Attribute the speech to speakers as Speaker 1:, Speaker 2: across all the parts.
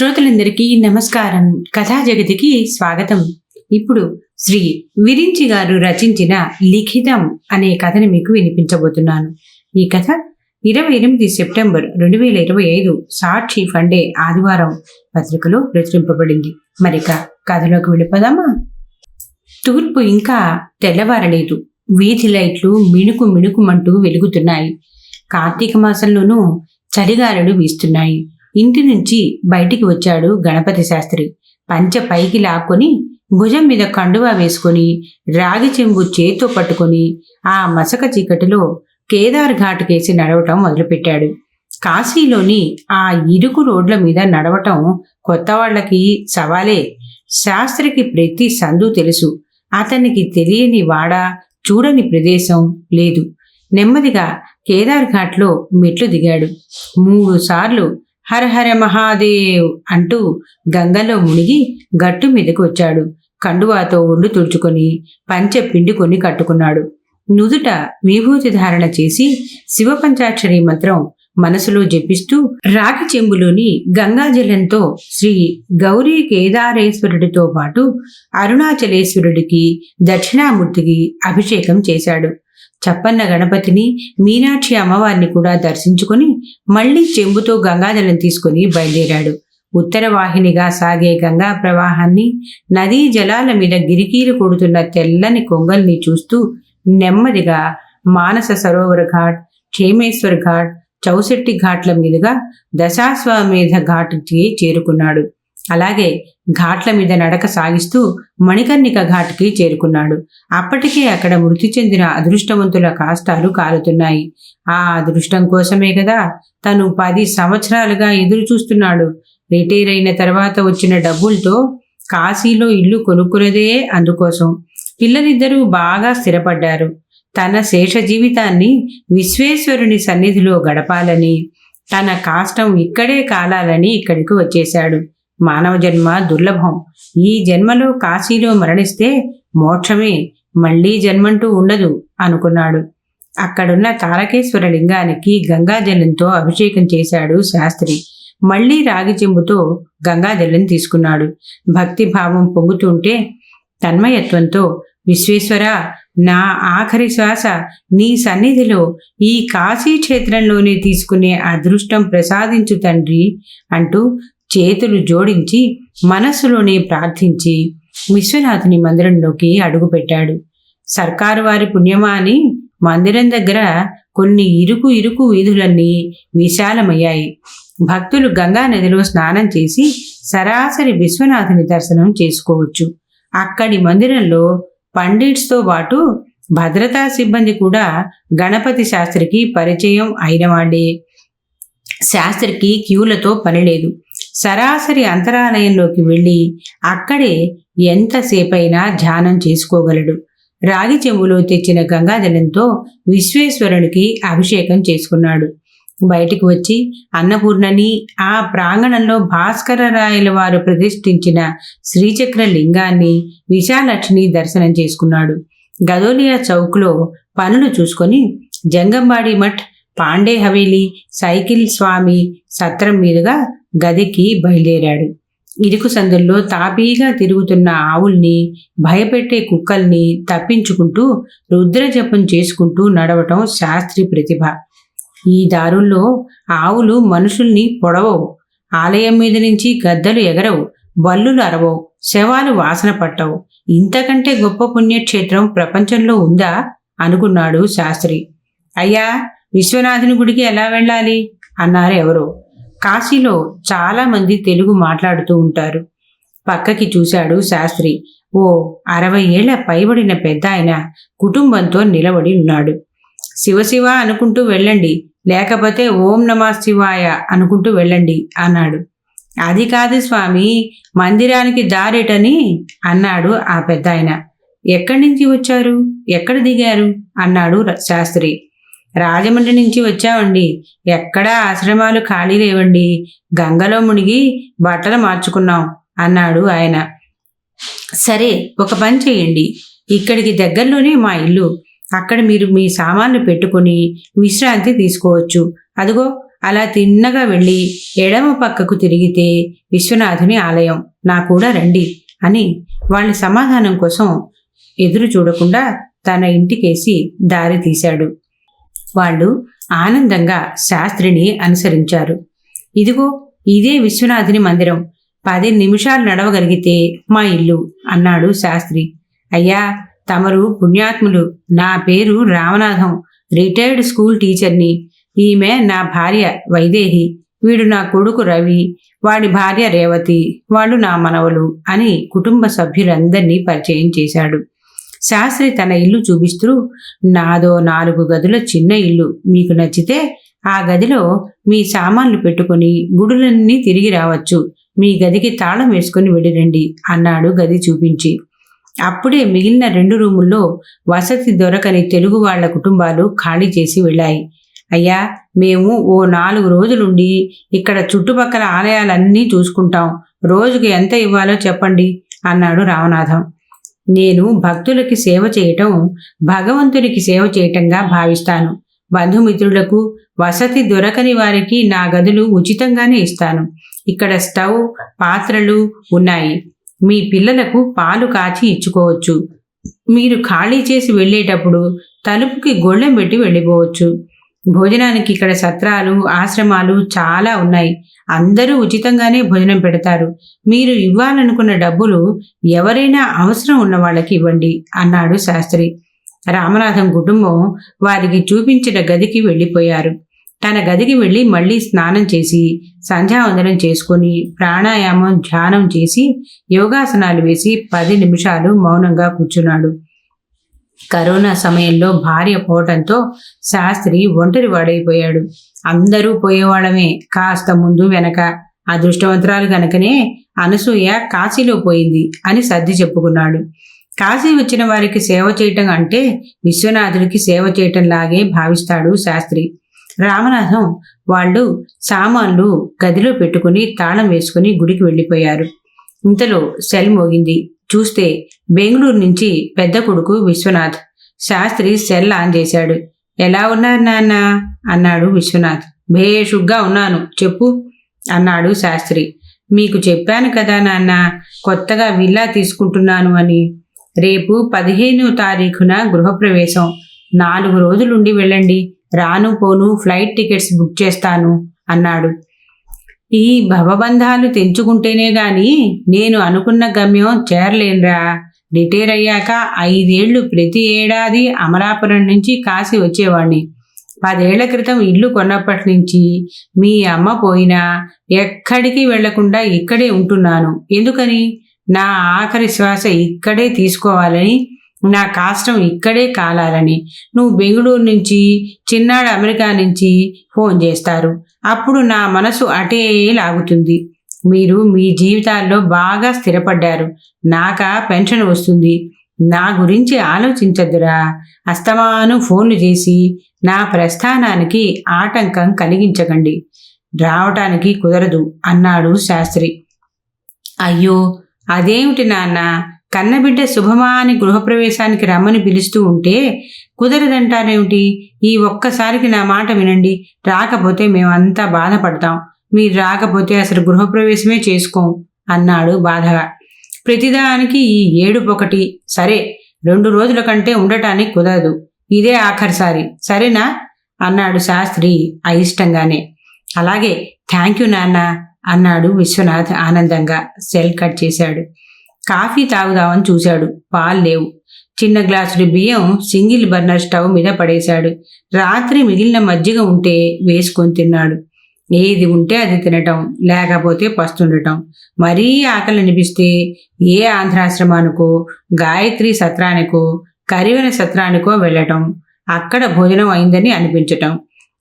Speaker 1: శ్రోతలందరికీ నమస్కారం. కథా జగతికి స్వాగతం. ఇప్పుడు శ్రీ విరించి గారు రచించిన లిఖితం అనే కథని మీకు వినిపించబోతున్నాను. ఈ కథ ఇరవై ఎనిమిది సెప్టెంబర్ రెండు వేల ఇరవై ఐదు సాక్షి ఫండే ఆదివారం పత్రికలో ప్రచురింపబడింది. మరిక కథలోకి వెళ్ళిపోదామా? తూర్పు ఇంకా తెల్లవారలేదు. వీధి లైట్లు మిణుకు మిణుకుమంటూ వెలుగుతున్నాయి. కార్తీక మాసంలోనూ చలిగాలులు వీస్తున్నాయి. ఇంటి నుంచి బయటికి వచ్చాడు గణపతి శాస్త్రి. పంచ పైకి లాక్కొని భుజం మీద కండువా వేసుకొని రాగి చెంబు చేత్తో పట్టుకొని ఆ మసక చీకటిలో కేదార్ ఘాట్ కేసి నడవటం మొదలుపెట్టాడు. కాశీలోని ఆ ఇరుకు రోడ్ల మీద నడవటం కొత్త వాళ్ళకి సవాలే. శాస్త్రికి ప్రతి సందు తెలుసు. అతనికి తెలియని వాడ చూడని ప్రదేశం లేదు. నెమ్మదిగా కేదార్ ఘాట్లో మెట్లు దిగాడు. మూడు సార్లు హర హర మహాదేవ్ అంటూ గంగలో మునిగి గట్టు మీదకు వచ్చాడు. కండువాతో ఒళ్ళు తుడుచుకొని పంచె పిండుకొని కట్టుకున్నాడు. నుదుట విభూతి ధారణ చేసి శివ పంచాక్షరి మంత్రం మనసులో జపిస్తూ రాగి చెంబులోని గంగాజలంతో శ్రీ గౌరీ కేదారేశ్వరుడితో పాటు అరుణాచలేశ్వరుడికి దక్షిణామూర్తికి అభిషేకం చేశాడు. చప్పన్న గణపతిని మీనాక్షి అమ్మవారిని కూడా దర్శించుకొని మళ్ళీ చెంబుతో గంగాజలం తీసుకుని బయలుదేరాడు. ఉత్తర వాహినిగా సాగే గంగా ప్రవాహాన్ని నదీ జలాల మీద గిరికీలు కొడుతున్న తెల్లని కొంగల్ని చూస్తూ నెమ్మదిగా మానస సరోవర ఘాట్ క్షేమేశ్వర్ ఘాట్ చౌసెట్టి ఘాట్ల మీదుగా దశాశ్వమేధ ఘాట్కి చేరుకున్నాడు. అలాగే ఘాట్ల మీద నడక సాగిస్తూ మణికర్ణిక ఘాట్కి చేరుకున్నాడు. అప్పటికే అక్కడ మృతి చెందిన అదృష్టవంతుల కాష్టాలు కాలుతున్నాయి ఆ అదృష్టం కోసమే కదా తను పది సంవత్సరాలుగా ఎదురు చూస్తున్నాడు రిటైర్ అయిన తర్వాత వచ్చిన డబ్బులతో కాశీలో ఇల్లు కొనుక్కున్నదే అందుకోసం. పిల్లలిద్దరూ బాగా స్థిరపడ్డారు. తన శేష జీవితాన్ని విశ్వేశ్వరుని సన్నిధిలో గడపాలని తన కాష్టం ఇక్కడే కాలాలని ఇక్కడికి వచ్చేశాడు. మానవ జన్మ దుర్లభం. ఈ జన్మలో కాశీలో మరణిస్తే మోక్షమే మళ్ళీ జన్మంటూ ఉండదు అనుకున్నాడు. అక్కడున్న తారకేశ్వర లింగానికి గంగాజలంతో అభిషేకం చేశాడు శాస్త్రి. మళ్ళీ రాగి చెంబుతో గంగాజలం తీసుకున్నాడు. భక్తి భావం పొంగుతుంటే తన్మయత్వంతో విశ్వేశ్వర నా ఆఖరి శ్వాస నీ సన్నిధిలో ఈ కాశీ క్షేత్రంలోనే తీసుకునే అదృష్టం ప్రసాదించు తండ్రి అంటూ చేతులు జోడించి మనస్సులోనే ప్రార్థించి విశ్వనాథుని మందిరంలోకి అడుగుపెట్టాడు. సర్కారు వారి పుణ్యమా అని మందిరం దగ్గర కొన్ని ఇరుకు ఇరుకు వీధులన్నీ విశాలమయ్యాయి. భక్తులు గంగా నదిలో స్నానం చేసి సరాసరి విశ్వనాథుని దర్శనం చేసుకోవచ్చు. అక్కడి మందిరంలో పండిట్స్తో పాటు భద్రతా సిబ్బంది కూడా గణపతి శాస్త్రికి పరిచయం అయినవాడే శాస్త్రికి క్యూలతో పనిలేదు సరాసరి అంతరాలయంలోకి వెళ్ళి అక్కడే ఎంతసేపైనా ధ్యానం చేసుకోగలడు. రాగి చెంబులో తెచ్చిన గంగాజలంతో విశ్వేశ్వరునికి అభిషేకం చేసుకున్నాడు. బయటికి వచ్చి అన్నపూర్ణని ఆ ప్రాంగణంలో భాస్కర రాయల వారు ప్రతిష్ఠించిన శ్రీచక్ర లింగాన్ని విశాలక్ష్మి దర్శనం చేసుకున్నాడు. గదోలియా చౌక్లో పనులు చూసుకొని జంగంబాడి మఠ్ పాండే హవేలీ సైకిల్ స్వామి సత్రం మీదుగా గదికి బయలుదేరాడు. ఇరుకు సందుల్లో తాపీగా తిరుగుతున్న ఆవుల్ని భయపెట్టే కుక్కల్ని తప్పించుకుంటూ రుద్రజపం చేసుకుంటూ నడవటం శాస్త్రి ప్రతిభ. ఈ దారుల్లో ఆవులు మనుషుల్ని పొడవవు. ఆలయం మీద నుంచి గద్దలు ఎగరవు. బల్లులు అరవవు. శవాలు వాసన పట్టవు. ఇంతకంటే గొప్ప పుణ్యక్షేత్రం ప్రపంచంలో ఉందా? అనుకున్నాడు శాస్త్రి. అయ్యా విశ్వనాథుని గుడికి ఎలా వెళ్ళాలి? అన్నారు ఎవరో. కాశీలో చాలామంది తెలుగు మాట్లాడుతూ ఉంటారు. పక్కకి చూశాడు శాస్త్రి. ఓ అరవై ఏళ్ళ పైబడిన పెద్ద ఆయన కుటుంబంతో నిలబడి ఉన్నాడు. శివశివ అనుకుంటూ వెళ్ళండి లేకపోతే ఓం నమా శివాయ అనుకుంటూ వెళ్ళండి అన్నాడు. అది కాదు స్వామి మందిరానికి దారేటని అన్నాడు ఆ పెద్ద ఆయన. ఎక్కడి నుంచి వచ్చారు? ఎక్కడ దిగారు? అన్నాడు శాస్త్రి. రాజమండ్రి నుంచి వచ్చామండి ఎక్కడా ఆశ్రమాలు ఖాళీ లేవండి. గంగలో మునిగి బట్టలు మార్చుకున్నాం అన్నాడు ఆయన. సరే ఒక పని చేయండి. ఇక్కడికి దగ్గరలోనే మా ఇల్లు. అక్కడ మీరు మీ సామాన్లు పెట్టుకుని విశ్రాంతి తీసుకోవచ్చు. అదిగో అలా తిన్నగా వెళ్ళి ఎడమ పక్కకు తిరిగితే విశ్వనాథుని ఆలయం. నా కూడా రండి అని వాళ్ళ సమాధానం కోసం ఎదురు చూడకుండా తన ఇంటికేసి దారి తీశాడు. వాళ్ళు ఆనందంగా శాస్త్రిని అనుసరించారు. ఇదిగో ఇదే విశ్వనాథుని మందిరం. పది నిమిషాలు నడవగలిగితే మా ఇల్లు అన్నాడు శాస్త్రి. అయ్యా తమరు పుణ్యాత్ములు. నా పేరు రామనాథం. రిటైర్డ్ స్కూల్ టీచర్ని. ఈమె నా భార్య వైదేహి. వీడు నా కొడుకు రవి. వాడి భార్య రేవతి. వాళ్ళు నా మనవలు అని కుటుంబ సభ్యులందరినీ పరిచయం చేశాడు. శాస్త్రి తన ఇల్లు చూపిస్తూ నాదో నాలుగు గదుల చిన్న ఇల్లు. మీకు నచ్చితే ఆ గదిలో మీ సామాన్లు పెట్టుకుని గుడులన్నీ తిరిగి రావచ్చు. మీ గదికి తాళం వేసుకుని వెళ్ళిరండి అన్నాడు గది చూపించి. అప్పుడే మిగిలిన రెండు రూముల్లో వసతి దొరకని తెలుగు వాళ్ళ కుటుంబాలు ఖాళీ చేసి వెళ్ళాయి. అయ్యా మేము ఓ నాలుగు రోజులుండి ఇక్కడ చుట్టుపక్కల ఆలయాలన్నీ చూసుకుంటాం. రోజుకి ఎంత ఇవ్వాలో చెప్పండి అన్నాడు రామనాథం. నేను భక్తులకి సేవ చేయటం భగవంతునికి సేవ చేయటంగా భావిస్తాను. బంధుమిత్రులకు వసతి దొరకని వారికి నా గదులు ఉచితంగానే ఇస్తాను. ఇక్కడ స్టవ్ పాత్రలు ఉన్నాయి. మీ పిల్లలకు పాలు కాచి ఇచ్చుకోవచ్చు. మీరు ఖాళీ చేసి వెళ్ళేటప్పుడు తలుపుకి గొళ్ళెం పెట్టి వెళ్ళిపోవచ్చు. భోజనానికి ఇక్కడ సత్రాలు ఆశ్రమాలు చాలా ఉన్నాయి. అందరూ ఉచితంగానే భోజనం పెడతారు. మీరు ఇవ్వాలనుకున్న డబ్బులు ఎవరైనా అవసరం ఉన్న వాళ్ళకి ఇవ్వండి అన్నాడు శాస్త్రి. రామనాథం కుటుంబం వారికి చూపించిన గదికి వెళ్ళిపోయారు. తన గదికి వెళ్ళి మళ్ళీ స్నానం చేసి సంధ్యావందనం చేసుకుని ప్రాణాయామం ధ్యానం చేసి యోగాసనాలు వేసి పది నిమిషాలు మౌనంగా కూర్చున్నాడు. కరోనా సమయంలో భార్య పోవటంతో శాస్త్రి ఒంటరి వాడైపోయాడు. అందరూ పోయేవాళ్ళమే. కాస్త ముందు వెనక. అదృష్టవంతరాలు గనకనే అనసూయ కాశీలో పోయింది అని సర్ది చెప్పుకున్నాడు. కాశీ వచ్చిన వారికి సేవ చేయటం అంటే విశ్వనాథుడికి సేవ చేయటం లాగే భావిస్తాడు శాస్త్రి. రామనాథం వాళ్ళు సామాన్లు గదిలో పెట్టుకుని తాళం వేసుకుని గుడికి వెళ్ళిపోయారు. ఇంతలో సెల్ మోగింది. చూస్తే బెంగళూరు నుంచి పెద్ద కొడుకు విశ్వనాథ్. శాస్త్రి సెల్ ఆన్ చేశాడు. ఎలా ఉన్నారు నాన్న అన్నాడు విశ్వనాథ్. భేషుగ్గా ఉన్నాను. చెప్పు అన్నాడు శాస్త్రి. మీకు చెప్పాను కదా నాన్న కొత్తగా విల్లా తీసుకుంటున్నాను అని. రేపు పదిహేను తారీఖున గృహప్రవేశం. నాలుగు రోజులుండి వెళ్ళండి. రాను పోను ఫ్లైట్ టికెట్స్ బుక్ చేస్తాను అన్నాడు. ఈ భవబంధాలు తెంచుకుంటేనే గాని నేను అనుకున్న గమ్యం చేరలేనురా. రిటైర్ అయ్యాక ఐదేళ్ళు ప్రతి ఏడాది అమలాపురం నుంచి కాశీ వచ్చేవాణ్ణి. పదేళ్ళ క్రితం ఇల్లు కొన్నప్పటి నుంచి మీ అమ్మ పోయినా ఎక్కడికి వెళ్ళకుండా ఇక్కడే ఉంటున్నాను. ఎందుకని? నా ఆఖరి శ్వాస ఇక్కడే తీసుకోవాలని నా కాష్టం ఇక్కడే కాలాలని. నువ్వు బెంగళూరు నుంచి చిన్నాడు అమెరికా నుంచి ఫోన్ చేస్తారు. అప్పుడు నా మనసు అటే లాగుతుంది. మీరు మీ జీవితాల్లో బాగా స్థిరపడ్డారు. నాక పెన్షన్ వస్తుంది. నా గురించి ఆలోచించద్దురా అస్తమాను ఫోన్లు చేసి నా ప్రస్థానానికి ఆటంకం కలిగించకండి. రావటానికి కుదరదు అన్నాడు శాస్త్రి. అయ్యో అదేమిటి నాన్న? కన్నబిడ్డ శుభమా అని గృహప్రవేశానికి రమ్మని పిలుస్తూ ఉంటే కుదరదంటారేమిటి? ఈ ఒక్కసారికి నా మాట వినండి. రాకపోతే మేమంతా బాధపడతాం. మీరు రాకపోతే అసలు గృహప్రవేశమే చేసుకోం అన్నాడు బాధగా. ప్రతిదానికి ఈ ఏడుపొకటి. సరే రెండు రోజుల కంటే ఉండటానికి కుదరదు. ఇదే ఆఖరిసారి. సరేనా? అన్నాడు శాస్త్రి అయిష్టంగానే. అలాగే థ్యాంక్ యూ నాన్న అన్నాడు విశ్వనాథ్ ఆనందంగా. సెల్ కట్ చేశాడు. కాఫీ తాగుదామని చూశాడు. పాలు లేవు. చిన్న గ్లాసుడు బియ్యం సింగిల్ బర్నర్ స్టవ్ మీద పడేశాడు. రాత్రి మిగిలిన మజ్జిగ ఉంటే వేసుకొని తిన్నాడు. ఏది ఉంటే అది తినటం లేకపోతే పస్తుండటం. మరీ ఆకలి అనిపిస్తే ఏ ఆంధ్రాశ్రమానికో గాయత్రి సత్రానికో కరివెన సత్రానికో వెళ్ళటం అక్కడ భోజనం అయిందని అనిపించటం.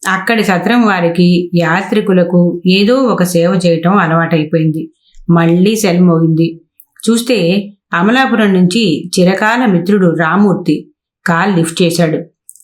Speaker 1: అక్కడి సత్రం వారికి యాత్రికులకు ఏదో ఒక సేవ చేయటం అలవాటైపోయింది. మళ్ళీ సెల్ మోగింది చూస్తే అమలాపురం నుంచి చిరకాల మిత్రుడు రామూర్తి కాల్ లిఫ్ట్ చేశాడు.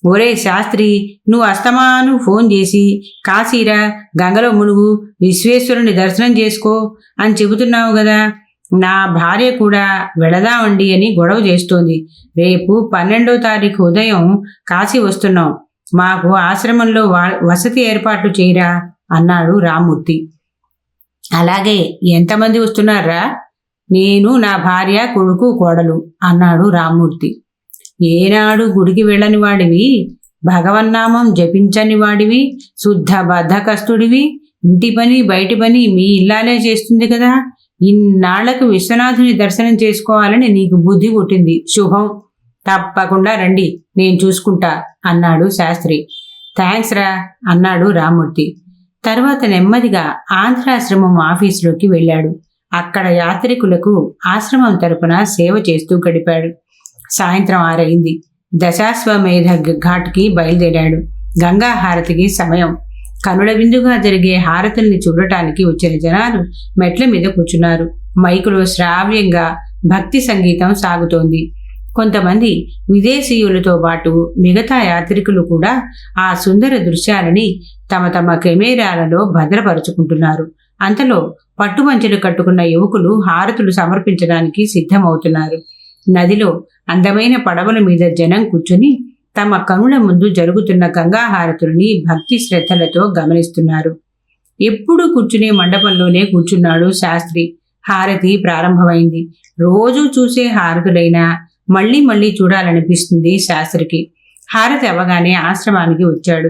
Speaker 1: ఒరే శాస్త్రి నువ్వు అస్తమాను ఫోన్ చేసి కాశీరా గంగలో మునుగు విశ్వేశ్వరుని దర్శనం చేసుకో అని చెబుతున్నావు కదా. నా భార్య కూడా వెళదామండి అని గొడవ చేస్తోంది. రేపు పన్నెండో తారీఖు ఉదయం కాశీ వస్తున్నాం. మాకు ఆశ్రమంలో వసతి ఏర్పాట్లు చేయరా అన్నాడు రామూర్తి. అలాగే ఎంతమంది వస్తున్నారా? నేను నా భార్య కొడుకు కోడలు అన్నాడు రామ్మూర్తి. ఏనాడు గుడికి వెళ్ళని వాడివి భగవన్నామం జపించని వాడివి శుద్ధ బద్ధకస్తుడివి ఇంటి పని బయటి పని మీ ఇల్లాలే చేస్తుంది కదా ఇన్నాళ్ళకు విశ్వనాథుని దర్శనం చేసుకోవాలని నీకు బుద్ధి పుట్టింది. శుభం. తప్పకుండా రండి నేను చూసుకుంటా అన్నాడు శాస్త్రి. థ్యాంక్స్ రా అన్నాడు రామ్మూర్తి. తర్వాత నెమ్మదిగా ఆంధ్రాశ్రమం ఆఫీసులోకి వెళ్ళాడు. అక్కడ యాత్రికులకు ఆశ్రమం తరపున సేవ చేస్తూ గడిపాడు. సాయంత్రం ఆరైంది. దశాశ్వమేధ ఘాట్కి బయలుదేరాడు. గంగా హారతికి సమయం. కనుల విందుగా జరిగే హారతుల్ని చూడటానికి వచ్చిన జనాలు మెట్ల మీద కూర్చున్నారు. మైకులో శ్రావ్యంగా భక్తి సంగీతం సాగుతోంది. కొంతమంది విదేశీయులతో పాటు మిగతా యాత్రికులు కూడా ఆ సుందర దృశ్యాలని తమ తమ కెమెరాలలో భద్రపరుచుకుంటున్నారు. అంతలో పట్టుమంచెలు కట్టుకున్న యువకులు హారతులు సమర్పించడానికి సిద్ధమవుతున్నారు. నదిలో అందమైన పడవల మీద జనం కూర్చుని తమ కనుల ముందు జరుగుతున్న గంగా హారతుల్ని భక్తి శ్రద్ధలతో గమనిస్తున్నారు. ఎప్పుడు కూర్చునే మండపంలోనే కూర్చున్నాడు శాస్త్రి. హారతి ప్రారంభమైంది. రోజు చూసే హారతులైనా మళ్ళీ మళ్ళీ చూడాలనిపిస్తుంది శాస్త్రికి. హారతి అవ్వగానే ఆశ్రమానికి వచ్చాడు.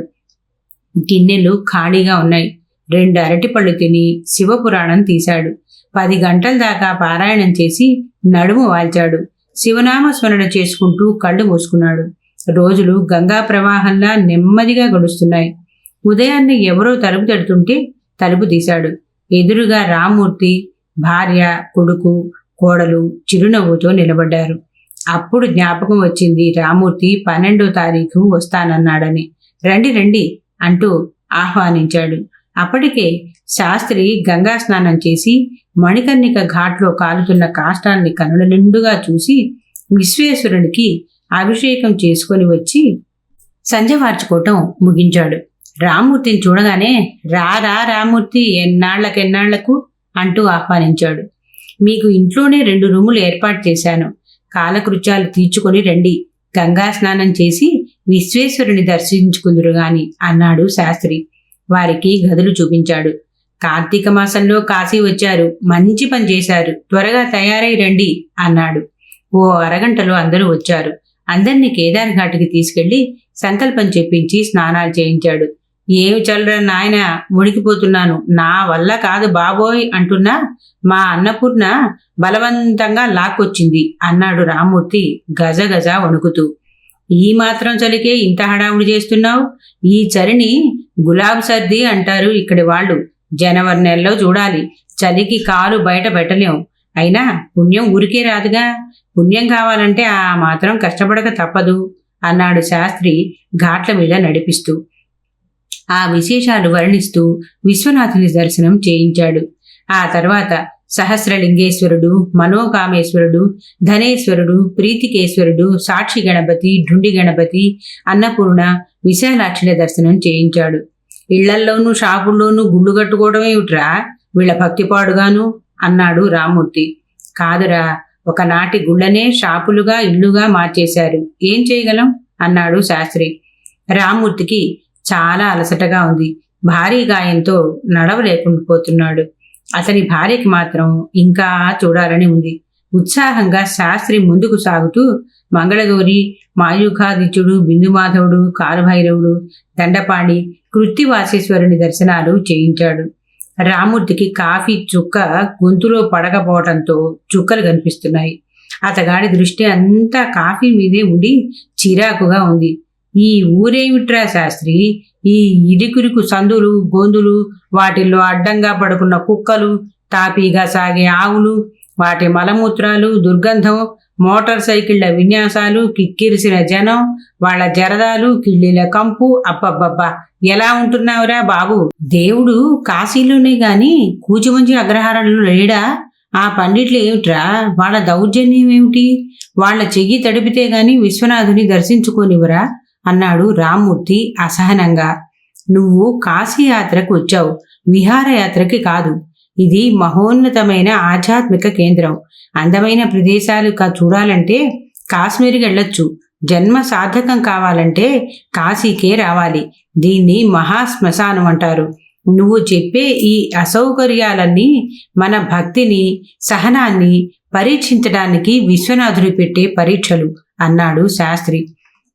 Speaker 1: గిన్నెలు ఖాళీగా ఉన్నాయి. రెండు అరటిపళ్ళు తిని శివపురాణం తీశాడు. పది గంటల దాకా పారాయణం చేసి నడుము వాల్చాడు. శివనామస్మరణ చేసుకుంటూ కళ్ళు మూసుకున్నాడు. రోజులు గంగా ప్రవాహంలా నెమ్మదిగా గడుస్తున్నాయి. ఉదయాన్నే ఎవరో తలుపు తడుతుంటే తలుపు తీశాడు. ఎదురుగా రామ్మూర్తి భార్య కొడుకు కోడలు చిరునవ్వుతో నిలబడ్డారు. అప్పుడు జ్ఞాపకం వచ్చింది రామూర్తి పన్నెండో తారీఖు వస్తానన్నాడని. రండి రండి అంటూ ఆహ్వానించాడు. అప్పటికే శాస్త్రి గంగా స్నానం చేసి మణికర్ణిక ఘాట్లో కాలుతున్న కాష్టాన్ని కనుల నిండుగా చూసి విశ్వేశ్వరునికి అభిషేకం చేసుకొని వచ్చి సంజవార్చుకోవటం ముగించాడు. రామూర్తిని చూడగానే రా రా రామూర్తి ఎన్నాళ్ళకెన్నాళ్ళకు అంటూ ఆహ్వానించాడు. మీకు ఇంట్లోనే రెండు రూములు ఏర్పాటు చేశాను. కాలకృత్యాలు తీర్చుకొని రండి. గంగా స్నానం చేసి విశ్వేశ్వరుని దర్శించుకుందురు గాని అన్నాడు శాస్త్రి. వారికి గదులు చూపించాడు. కార్తీక మాసంలో కాశీ వచ్చారు. మంచి పని చేశారు. త్వరగా తయారై రండి అన్నాడు. ఓ అరగంటలో అందరూ వచ్చారు. అందరినీ కేదార్ ఘాట్కి తీసుకెళ్ళి సంకల్పం చెప్పించి స్నానాలు చేయించాడు. ఏమి చల్లరా నాయన మునిగిపోతున్నాను. నా వల్ల కాదు బాబోయ్ అంటున్నా. మా అన్నపూర్ణ బలవంతంగా లాక్కొచ్చింది అన్నాడు రామ్మూర్తి గజ గజ వణుకుతూ. ఈ మాత్రం చలికే ఇంత హడావుడి చేస్తున్నావు? ఈ చలిని గులాబ్ సర్ది అంటారు ఇక్కడి వాళ్ళు. జనవరి నెలలో చూడాలి. చలికి కాలు బయట పెట్టలేం. అయినా పుణ్యం ఊరికే రాదుగా. పుణ్యం కావాలంటే ఆ మాత్రం కష్టపడక తప్పదు అన్నాడు శాస్త్రి ఘాట్ల మీద నడిపిస్తూ. ఆ విశేషాలు వర్ణిస్తూ విశ్వనాథుని దర్శనం చేయించాడు. ఆ తర్వాత సహస్రలింగేశ్వరుడు మనోకామేశ్వరుడు ధనేశ్వరుడు ప్రీతికేశ్వరుడు సాక్షి గణపతి ఢుండి గణపతి అన్నపూర్ణ విశాలాక్షిల దర్శనం చేయించాడు. ఇళ్ళల్లోనూ షాపుల్లోనూ గుళ్ళు కట్టుకోవడమే ఏమిట్రా? వీళ్ళ భక్తిపాడుగాను అన్నాడు రామూర్తి కాదురా ఒకనాటి గుళ్ళనే షాపులుగా ఇల్లుగా మార్చేశారు. ఏం చేయగలం? అన్నాడు శాస్త్రి. రామూర్తికి చాలా అలసటగా ఉంది. భారీ గాయంతో నడవలేకుండా పోతున్నాడు అతని భార్యకి మాత్రం ఇంకా చూడాలని ఉంది. ఉత్సాహంగా శాస్త్రి ముందుకు సాగుతూ మంగళగౌరి మాయూఖాదిత్యుడు బిందుమాధవుడు కారుభైరవుడు దండపాణి కృత్తివాసేశ్వరుని దర్శనాలు చేయించాడు. రామూర్తికి కాఫీ చుక్క గొంతులో పడకపోవటంతో చుక్కలు కనిపిస్తున్నాయి. అతగాడి దృష్టి అంతా కాఫీ మీదే ఉండి చిరాకుగా ఉంది. ఈ ఊరేమిట్రా శాస్త్రి. ఈ ఇరుకురుకు సందులు గోందులు వాటిల్లో అడ్డంగా పడుకున్న కుక్కలు తాపీగా సాగే ఆవులు వాటి మలమూత్రాలు దుర్గంధం మోటార్ సైకిళ్ళ విన్యాసాలు కిక్కిరిసిన జనం వాళ్ళ జరదాలు కిళ్ళిల కంపు అబ్బబ్బబ్బా. ఎలా ఉంటున్నావురా బాబు? దేవుడు కాశీలోనే గాని కూచిమంచి అగ్రహారంలో లేడా? ఆ పండిట్లు ఏమిట్రా? వాళ్ళ దౌర్జన్యం ఏమిటి? వాళ్ళ చెయ్యి తడిపితే గాని విశ్వనాథుని దర్శించుకోనివరా అన్నాడు రామ్మూర్తి అసహనంగా. నువ్వు కాశీయాత్రకు వచ్చావు. విహారయాత్రకి కాదు. ఇది మహోన్నతమైన ఆధ్యాత్మిక కేంద్రం. అందమైన ప్రదేశాలు చూడాలంటే కాశ్మీర్కి వెళ్ళొచ్చు. జన్మ సార్థకం కావాలంటే కాశీకే రావాలి. దీన్ని మహాశ్మశానం అంటారు. నువ్వు చెప్పే ఈ అసౌకర్యాలన్నీ మన భక్తిని సహనాన్ని పరీక్షించడానికి విశ్వనాథుడు పెట్టే పరీక్షలు అన్నాడు శాస్త్రి.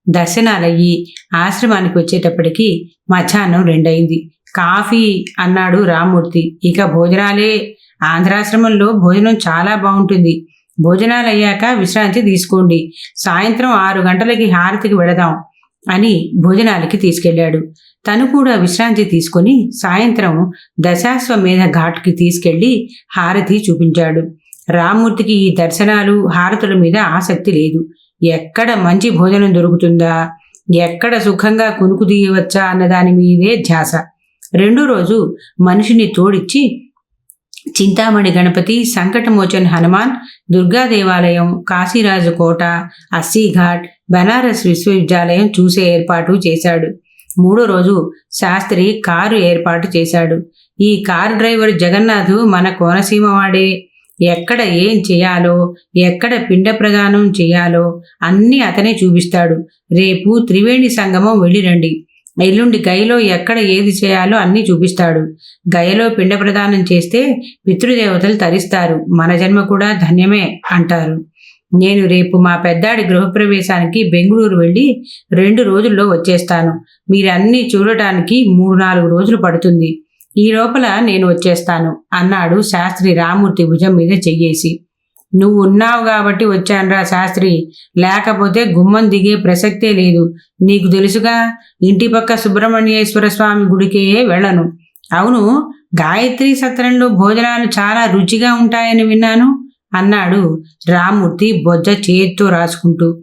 Speaker 1: దర్శనాలయ్యి ఆశ్రమానికి వచ్చేటప్పటికి మధ్యాహ్నం రెండయింది. కాఫీ అన్నాడు రామ్మూర్తి. ఇక భోజనాలే. ఆంధ్రాశ్రమంలో భోజనం చాలా బాగుంటుంది. భోజనాలు అయ్యాక విశ్రాంతి తీసుకోండి. సాయంత్రం ఆరు గంటలకి హారతికి వెళదాం అని భోజనాలకి తీసుకెళ్ళాడు. తను కూడా విశ్రాంతి తీసుకొని సాయంత్రం దశాశ్వమేధ ఘాట్కి తీసుకెళ్ళి హారతి చూపించాడు. రామ్మూర్తికి ఈ దర్శనాలు హారతుల మీద ఆసక్తి లేదు. ఎక్కడ మంచి భోజనం దొరుకుతుందా? ఎక్కడ సుఖంగా కునుకు తీయవచ్చా అన్న దాని మీదే ధ్యాస. రెండో రోజు మనిషిని తోడిచ్చి చింతామణి గణపతి సంకటమోచన్ హనుమాన్ దుర్గా దేవాలయం కాశీరాజు కోట అస్సీఘాట్ బనారస్ విశ్వవిద్యాలయం చూసే ఏర్పాటు చేశాడు. మూడో రోజు శాస్త్రి కారు ఏర్పాటు చేశాడు. ఈ కారు డ్రైవర్ జగన్నాథు మన కోనసీమ వాడే. ఎక్కడ ఏం చేయాలో ఎక్కడ పిండ ప్రదానం చేయాలో అన్నీ అతనే చూపిస్తాడు. రేపు త్రివేణి సంగమం వెళ్ళిరండి. ఎల్లుండి గయలో ఎక్కడ ఏది చేయాలో అన్నీ చూపిస్తాడు. గయలో పిండ ప్రదానం చేస్తే పితృదేవతలు తరిస్తారు. మన జన్మ కూడా ధన్యమే అంటారు. నేను రేపు మా పెద్దాడి గృహప్రవేశానికి బెంగళూరు వెళ్ళి రెండు రోజుల్లో వచ్చేస్తాను. మీరన్నీ చూడటానికి మూడు నాలుగు రోజులు పడుతుంది. ఈ లోపల నేను వచ్చేస్తాను అన్నాడు శాస్త్రి రామూర్తి భుజం మీద చెయ్యేసి. నువ్వు ఉన్నావు కాబట్టి వచ్చానురా శాస్త్రి. లేకపోతే గుమ్మం దిగే ప్రసక్తే లేదు. నీకు తెలుసుగా ఇంటి పక్క సుబ్రహ్మణ్యేశ్వర స్వామి గుడికే వెళ్ళను. అవును గాయత్రి సత్రంలో భోజనాలు చాలా రుచిగా ఉంటాయని విన్నాను అన్నాడు రామూర్తి బొజ్జ చేత్తో రాసుకుంటూ.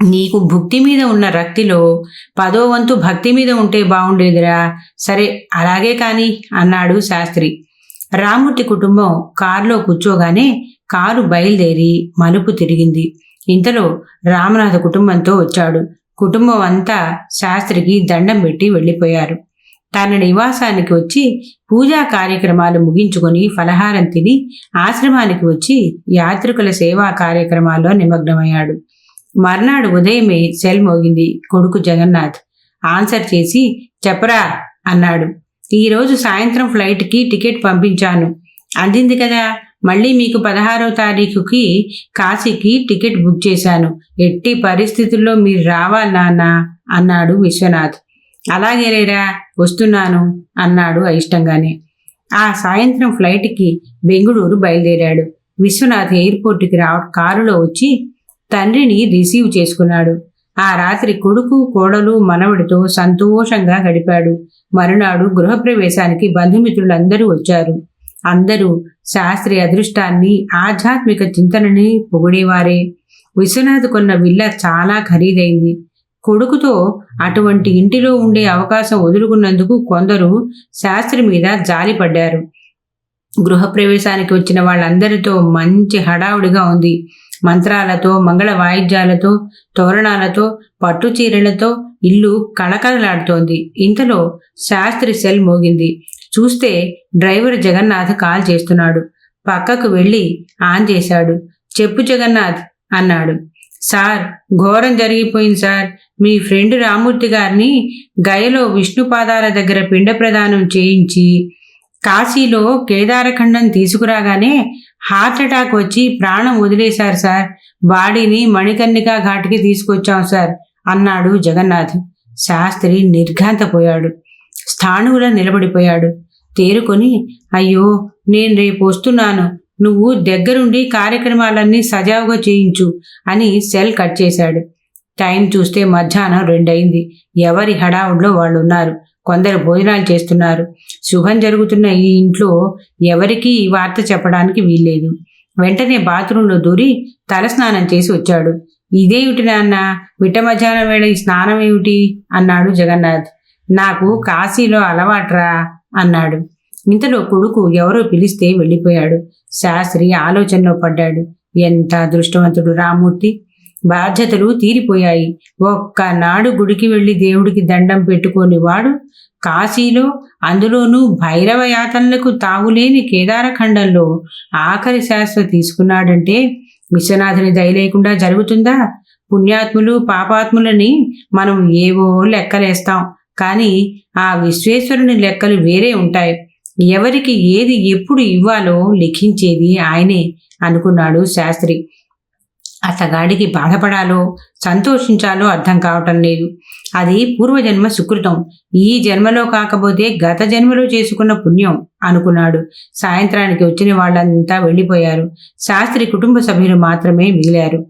Speaker 1: నీకు భుక్తి మీద ఉన్న రక్తిలో పదో వంతు భక్తి మీద ఉంటే బాగుండేదిరా. సరే అలాగే కాని అన్నాడు శాస్త్రి. రామూర్తి కుటుంబం కారులో కూర్చోగానే కారు బయలుదేరి మలుపు తిరిగింది. ఇంతలో రామనాథ కుటుంబంతో వచ్చాడు. కుటుంబం అంతా శాస్త్రికి దండం పెట్టి వెళ్ళిపోయారు. తన నివాసానికి వచ్చి పూజా కార్యక్రమాలు ముగించుకొని ఫలహారం తిని ఆశ్రమానికి వచ్చి యాత్రికుల సేవా కార్యక్రమాల్లో నిమగ్నమయ్యాడు. మర్నాడు ఉదయమే సెల్ మోగింది కొడుకు జగన్నాథ్. ఆన్సర్ చేసి చెప్పరా అన్నాడు. ఈరోజు సాయంత్రం ఫ్లైట్కి టికెట్ పంపించాను. అందింది కదా. మళ్ళీ మీకు పదహారో తారీఖుకి కాశీకి టికెట్ బుక్ చేశాను. ఎట్టి పరిస్థితుల్లో మీరు రావాలి నాన్న అన్నాడు విశ్వనాథ్. అలాగే లేరా వస్తున్నాను అన్నాడు అయిష్టంగానే. ఆ సాయంత్రం ఫ్లైట్కి బెంగుళూరు బయలుదేరాడు. విశ్వనాథ్ ఎయిర్పోర్ట్కి రా కారులో వచ్చి తండ్రిని రిసీవ్ చేసుకున్నాడు. ఆ రాత్రి కొడుకు కోడలు మనవడితో సంతోషంగా గడిపాడు. మరునాడు గృహప్రవేశానికి బంధుమిత్రులందరూ వచ్చారు. అందరూ శాస్త్రి అదృష్టాన్ని ఆధ్యాత్మిక చింతనని పొగిడేవారే. విశ్వనాథ్ కొన్న విల్ల చాలా ఖరీదైంది. కొడుకుతో అటువంటి ఇంటిలో ఉండే అవకాశం వదులుకున్నందుకు కొందరు శాస్త్రి మీద జాలిపడ్డారు గృహప్రవేశానికి వచ్చిన వాళ్ళందరితో మంచి హడావుడిగా ఉంది. మంత్రాలతో మంగళ వాయిద్యాలతో తోరణాలతో పట్టు చీరలతో ఇల్లు కళకళలాడుతోంది. ఇంతలో శాస్త్రి సెల్ మోగింది. చూస్తే డ్రైవర్ జగన్నాథ్ కాల్ చేస్తున్నాడు. పక్కకు వెళ్ళి ఆన్ చేశాడు. చెప్పు జగన్నాథ్ అన్నాడు. సార్ ఘోరం జరిగిపోయింది సార్. మీ ఫ్రెండ్ రామూర్తి గారిని గయలో విష్ణుపాదాల దగ్గర పిండ ప్రదానం చేయించి కాశీలో కేదారఖండం తీసుకురాగానే హార్ట్ అటాక్ వచ్చి ప్రాణం వదిలేశారు సార్. బాడీని మణికర్ణికా ఘాట్కి తీసుకొచ్చాం సార్ అన్నాడు జగన్నాథ్. శాస్త్రి నిర్ఘాంతపోయాడు. స్థాణువులా నిలబడిపోయాడు. తేరుకొని అయ్యో నేను రేపు వస్తున్నాను. నువ్వు దగ్గరుండి కార్యక్రమాలన్నీ సజావుగా చేయించు అని సెల్ కట్ చేశాడు. టైం చూస్తే మధ్యాహ్నం రెండయింది. ఎవరి హడావుడిలో వాళ్ళు ఉన్నారు కొందరు భోజనాలు చేస్తున్నారు. శుభం జరుగుతున్న ఈ ఇంట్లో ఎవరికీ ఈ వార్త చెప్పడానికి వీల్లేదు. వెంటనే బాత్రూంలో దూరి తలస్నానం చేసి వచ్చాడు. ఇదేమిటి నాన్న? మిట్ట మధ్యాహ్నం వేళ ఈ స్నానం ఏమిటి అన్నాడు జగన్నాథ్. నాకు కాశీలో అలవాట్రా అన్నాడు. ఇంతలో కొడుకు ఎవరో పిలిస్తే వెళ్ళిపోయాడు. శాస్త్రి ఆలోచనలో పడ్డాడు. ఎంత అదృష్టవంతుడు రామూర్తి! బాధ్యతలు తీరిపోయాయి. ఒక్కనాడు గుడికి వెళ్ళి దేవుడికి దండం పెట్టుకోని వాడు కాశీలో అందులోనూ భైరవ యాతనలకు తావులేని కేదారఖండంలో ఆఖరి శాస్త్ర తీసుకున్నాడంటే విశ్వనాథుని దయ లేకుండా జరుగుతుందా? పుణ్యాత్ములు పాపాత్ములని మనం ఏవో లెక్కలేస్తాం. కానీ ఆ విశ్వేశ్వరుని లెక్కలు వేరే ఉంటాయి. ఎవరికి ఏది ఎప్పుడు ఇవ్వాలో లిఖించేది ఆయనే అనుకున్నాడు శాస్త్రి. అతగాడికి బాధపడాలో సంతోషించాలో అర్థం కావటం లేదు. అది పూర్వజన్మ సుకృతం. ఈ జన్మలో కాకపోతే గత జన్మలో చేసుకున్న పుణ్యం అనుకున్నాడు. సాయంత్రానికి వచ్చిన వాళ్ళంతా వెళ్ళిపోయారు. శాస్త్రి కుటుంబ సభ్యులు మాత్రమే మిగిలారు.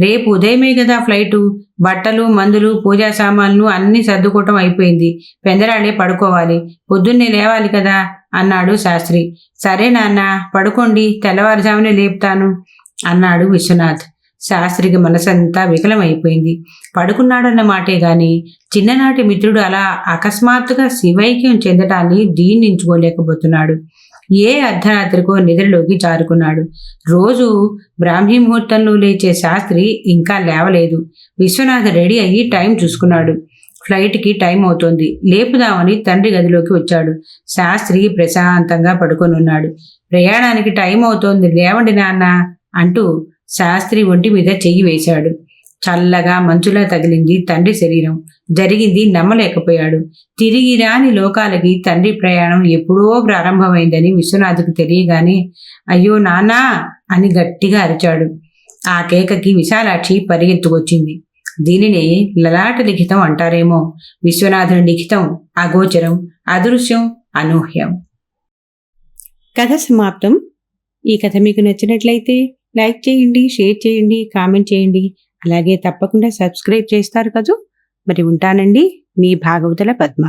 Speaker 1: రేపు ఉదయమే కదా ఫ్లైటు? బట్టలు మందులు పూజా సామాన్లు అన్నీ సర్దుకోవటం అయిపోయింది. పెందరాళ్ళే పడుకోవాలి. పొద్దున్నే లేవాలి కదా? అన్నాడు శాస్త్రి. సరే నాన్న పడుకోండి. తెల్లవారుజామునే లేపుతాను అన్నాడు విశ్వనాథ్. శాస్త్రికి మనసంతా వికలమైపోయింది పడుకున్నాడన్న మాటే గాని చిన్ననాటి మిత్రుడు అలా అకస్మాత్తుగా శివైక్యం చెందటాన్ని జీర్ణించుకోలేకపోతున్నాడు ఏ అర్ధరాత్రికో నిద్రలోకి జారుకున్నాడు. రోజు బ్రాహ్మీ ముహూర్తంలో లేచే శాస్త్రి ఇంకా లేవలేదు. విశ్వనాథ్ రెడీ అయ్యి టైం చూసుకున్నాడు. ఫ్లైట్కి టైం అవుతోంది. లేపుదామని తండ్రి గదిలోకి వచ్చాడు. శాస్త్రి ప్రశాంతంగా పడుకొని ఉన్నాడు ప్రయాణానికి టైం అవుతోంది. లేవండి నాన్న అంటూ శాస్త్రి ఒంటి మీద చెయ్యి వేశాడు. చల్లగా మంచులా తగిలింది తండ్రి శరీరం. జరిగింది నమ్మలేకపోయాడు. తిరిగి రాని లోకాలకి తండ్రి ప్రయాణం ఎప్పుడో ప్రారంభమైందని విశ్వనాథ్కు తెలియగానే అయ్యో నానా అని గట్టిగా అరిచాడు. ఆ కేకకి విశాలాక్షి పరిగెత్తుకొచ్చింది. దీనినే లలాట లిఖితం అంటారేమో. విశ్వనాథుని లిఖితం అగోచరం అదృశ్యం అనూహ్యం. కథ సమాప్తం. ఈ కథ మీకు నచ్చినట్లయితే లైక్ చేయండి షేర్ చేయండి కామెంట్ చేయండి. అలాగే తప్పకుండా సబ్స్క్రైబ్ చేస్తారు కదూ. మరి ఉంటానండి. మీ భాగవతుల పద్మ.